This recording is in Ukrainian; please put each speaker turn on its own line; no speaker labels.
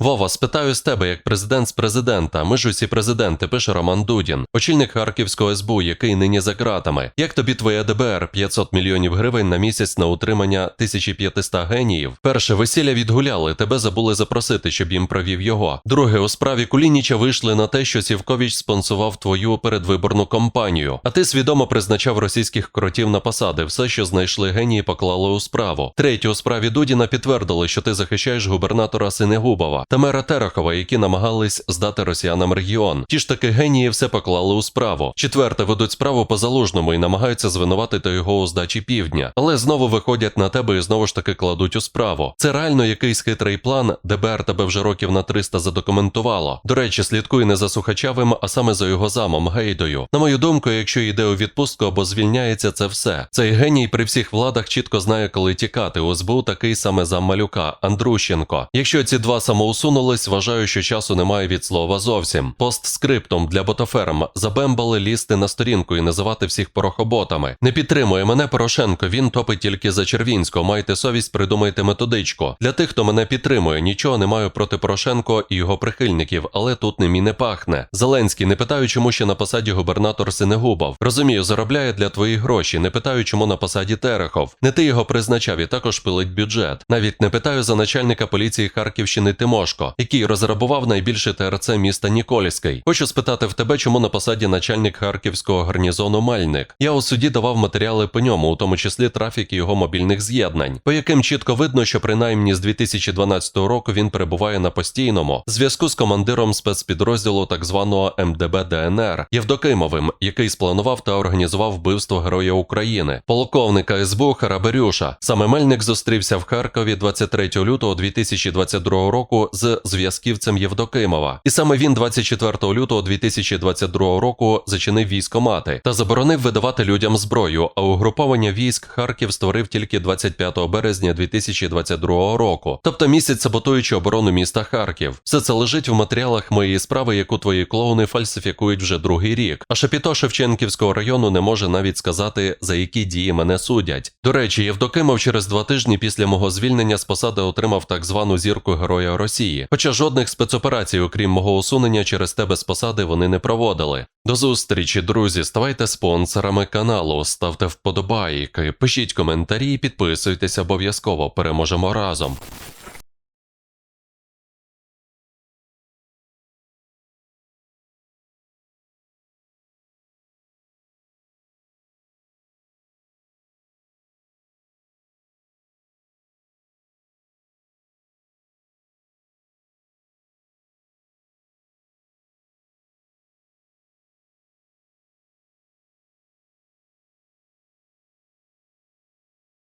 Вова, спитаю з тебе, як президент з президента. Ми ж усі президенти, пише Роман Дудін, очільник Харківського СБУ, який нині за ґратами. Як тобі твоє ДБР 500 мільйонів гривень на місяць на утримання 1500 геніїв? Перше весілля відгуляли, тебе забули запросити, щоб їм провів його. Друге, у справі Кулініча вийшли на те, що Сівкович спонсував твою передвиборну кампанію, а ти свідомо призначав російських кротів на посади. Все, що знайшли генії, поклали у справу. Третє, у справі Дудіна підтвердили, що ти захищаєш губернатора Синегубова та мера Терехова, які намагались здати росіянам регіон. Ті ж таки генії все поклали у справу. Четверте, ведуть справу по залужному і намагаються звинуватити його у здачі півдня, але знову виходять на тебе і знову ж таки кладуть у справу. Це реально якийсь хитрий план. ДБР тебе вже років на 300 задокументувало. До речі, слідкуй не за Сухачавим, а саме за його замом Гейдою. На мою думку, якщо йде у відпустку або звільняється, це все. Цей геній при всіх владах чітко знає, коли тікати. У СБУ такий саме зам малюка Андрущенко. Якщо ці два самоусунулись, вважаю, що часу немає від слова зовсім. Постскриптум для ботоферм забембали лізти на сторінку і називати всіх порохоботами. Не підтримує мене Порошенко. Він топить тільки за Червінського. Майте совість, придумайте методичку. Для тих, хто мене підтримує, нічого не маю проти Порошенко і його прихильників, але тут ним і не пахне. Зеленський не питаю, чому ще на посаді губернатор Синегубов. Розумію, заробляє для твоїх гроші. Не питаю, чому на посаді Терехов. Не ти його призначав і також пилить бюджет. Навіть не питаю за начальника поліції Харківщини Тимошко, який розрабував найбільше ТРЦ міста Нікольський. Хочу спитати в тебе, чому на посаді начальник харківського гарнізону Мальник. Я у суді давав матеріали по ньому, у тому числі трафік його мобільних з'єднань, по яким чітко видно, що принаймні з 2012 року він перебуває на постійному зв'язку з командиром спецпідрозділу так званого МДБ ДНР Євдокимовим, який спланував та організував вбивство Героя України, полковника СБУ Хараберюша. Саме Мельник зустрівся в Харкові 23 лютого 2022 року з зв'язківцем Євдокимова, і саме він 24 лютого 2022 року зачинив військомати та заборонив видавати людям зброю. А угруповання військ Харків створив тільки 25 березня 2022 року, тобто місяць саботуючи оборону міста Харків. Все це лежить в матеріалах моєї справи, яку твої клоуни фальсифікують вже другий рік. А Шапіто Шевченківського району не може навіть сказати, за які дії мене судять. До речі, Євдокимов через два тижні після мого звільнення з посади отримав так звану зірку Героя Росії. Хоча жодних спецоперацій, окрім мого усунення через тебе з посади, вони не проводили. До зустрічі, друзі. Ставайте спонсорами каналу, ставте вподобайки, пишіть коментарі і підписуйтесь обов'язково. Переможемо разом.